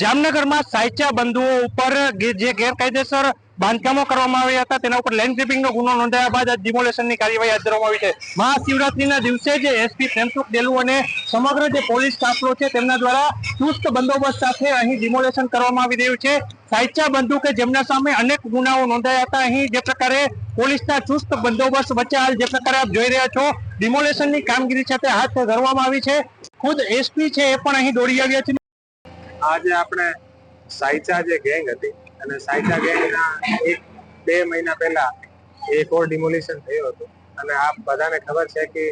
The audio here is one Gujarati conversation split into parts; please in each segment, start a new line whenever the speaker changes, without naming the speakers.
જામનગરમાં સાયચા બંધુઓ ઉપર જે ગેરકાયદેસર બાંધકામો કરવામાં આવ્યા હતા, તેના ઉપર લેન્ડ ગુનો નોંધાયા બાદ ડિમોલેશનની કાર્યવાહી હાથ ધરવામાં આવી છે. મહાશિવરાત્રીના દિવસે જે એસપી પ્રેમસુખ ડેલુ અને સમગ્ર જે પોલીસ કાફલો છે, તેમના દ્વારા ચુસ્ત બંદોબસ્ત સાથે અહીં ડિમોલેશન કરવામાં આવી રહ્યું છે. સાયચા બંધુ કે જેમના સામે અનેક ગુનાઓ નોંધાયા હતા, અહીં જે પ્રકારે પોલીસના ચુસ્ત બંદોબસ્ત વચ્ચે હાલ જે પ્રકારે આપ જોઈ રહ્યા છો ડિમોલેશનની કામગીરી સાથે હાથ ધરવામાં આવી છે. ખુદ એસપી છે એ પણ અહીં દોડી આવ્યા છે.
આજે આપણે સાયચા જે ગેંગ હતી અને સાયચા ગેંગના એક બે મહિના પહેલા એક ઓર ડિમોલિશન થયું હતું. અને આપ બધાને ખબર છે કે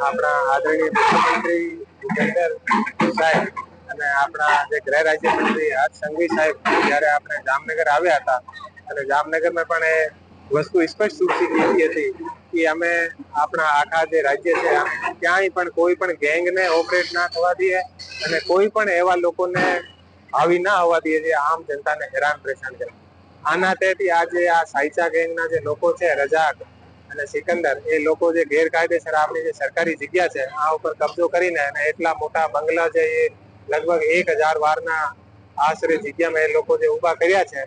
આપણા આદરણીય મુખ્યમંત્રી ભૂપેન્દ્ર સાહેબ અને આપણા જે ગૃહ રાજ્યમંત્રી હર્ષ સંઘવી સાહેબ જ્યારે આપણે જામનગર આવ્યા હતા અને જામનગરમાં પણ એ વસ્તુ સ્પષ્ટ સૂચિત લીધી હતી કે અમે આપણા આખા જે રાજ્ય છે ક્યાંય પણ કોઈ પણ ગેંગને ઓપરેટ ના થવા દઈએ અને કોઈ પણ એવા લોકોને આવી ના હોવા દઈએ જે આમ જનતાને હેરાન પરેશાન કરે. આના તેથી આજે આ સાયચા ગેંગના જે લોકો છે, રજાક અને સિકંદર, એ લોકો જે ગેરકાયદેસર આપણી જે સરકારી જગ્યા છે, આ ઉપર કબજો કરીને અને એટલા મોટા બંગલા છે એ લગભગ એક હજાર વારના આશરે જગ્યામાં એ લોકો જે ઊભા કર્યા છે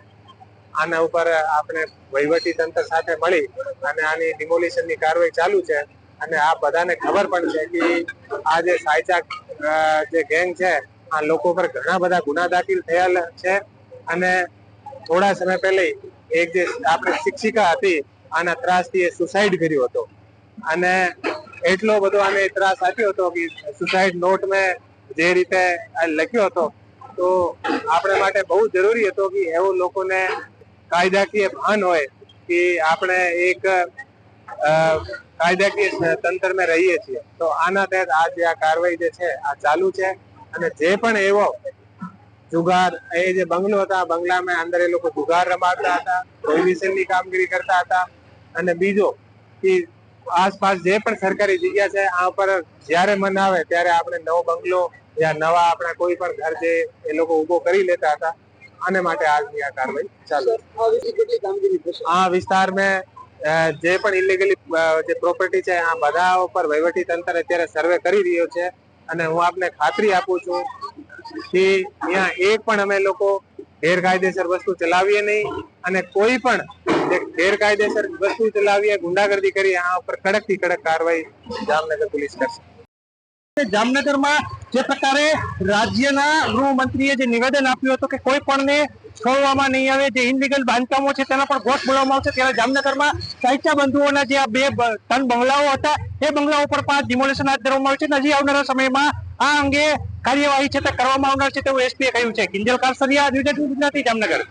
આના ઉપર આપણે વહીવટી તંત્ર સાથે મળી અને આની ડિમોલિશનની કાર્યવાહી ચાલુ છે. અને આ બધાને ખબર પણ છે કે આ જે સાયચા જે ગેંગ છે, આ લોકો પર ઘણા બધા ગુના દાખલ થયેલ છે. અને થોડા સમય પહેલા એક જે આપણે શિક્ષિકા હતી, આના ત્રાસથી એ સુસાઇડ કર્યો હતો. અને એટલો બધો આને ત્રાસ આપ્યો હતો કે સુસાઇડ નોટ મેં જે રીતે લખ્યો હતો, તો આપણે માટે બહુ જરૂરી હતો કે એવું લોકોને કાયદાકીય ભાન હોય કે આપણે એક કાયદાકીય તંત્રમાં રહીએ છીએ, તો આના તહેત આ જે આ કાર્યવાહી જે છે, આ ચાલુ છે. અને જે પણ એવો જુગાર, એ જે બંગલો હતા બંગલામાં અંદર એ લોકો જુગાર રમાડતા હતા પ્રોહિબિશનની કામગીરી કરતા હતા. અને બીજો કે આસપાસ જે પણ સરકારી જગ્યા છે, આ ઉપર જ્યારે મન આવે ત્યારે આપણે નવો બંગલો યા નવા આપણા કોઈ પણ ઘર જે એ લોકો ઊભો કરી લેતા હતા. આને માટે આજની આ કાર્યવાહી ચાલુ આ વિસ્તારમાં જે પણ ઇલીગલી જે પ્રોપર્ટી છે આ બધા ઉપર વહીવટી તંત્ર અત્યારે સર્વે કરી રહ્યો છે અને હું આપને ખાતરી આપું છું કે અહીંયા એક પણ અમે લોકો ગેરકાયદેસર વસ્તુ ચલાવીએ નહીં અને કોઈ પણ ગેરકાયદેસર વસ્તુ ચલાવીએ ગુંડાગર્દી કરી આ ઉપર કડકથી કડક કાર્યવાહી જામનગર પોલીસ કરશે.
જામનગરમાં જે પ્રકારે રાજ્યના ગૃહમંત્રીએ જે નિવેદન આપ્યું હતું કે કોઈ પણને છોડવામાં નહીં આવે, જે ઇનલીગલ બાંધકામો છે તેના પર ઘોષ બોલવામાં આવશે, ત્યારે જામનગરમાં સાહિત્ય બંધુઓના જે આ બે ત્રણ બંગલાઓ હતા, એ બંગલાઓ પર પાંચ ડિમોલેશન હાથ ધરવામાં આવ્યું છે અને હજી આવનારા સમયમાં આ અંગે કાર્યવાહી છે તે કરવામાં આવનાર છે તેવું એસપીએ કહ્યું છે. કિંજલ કારસરિયા, ન્યૂઝ ગુજરાતી, જામનગર.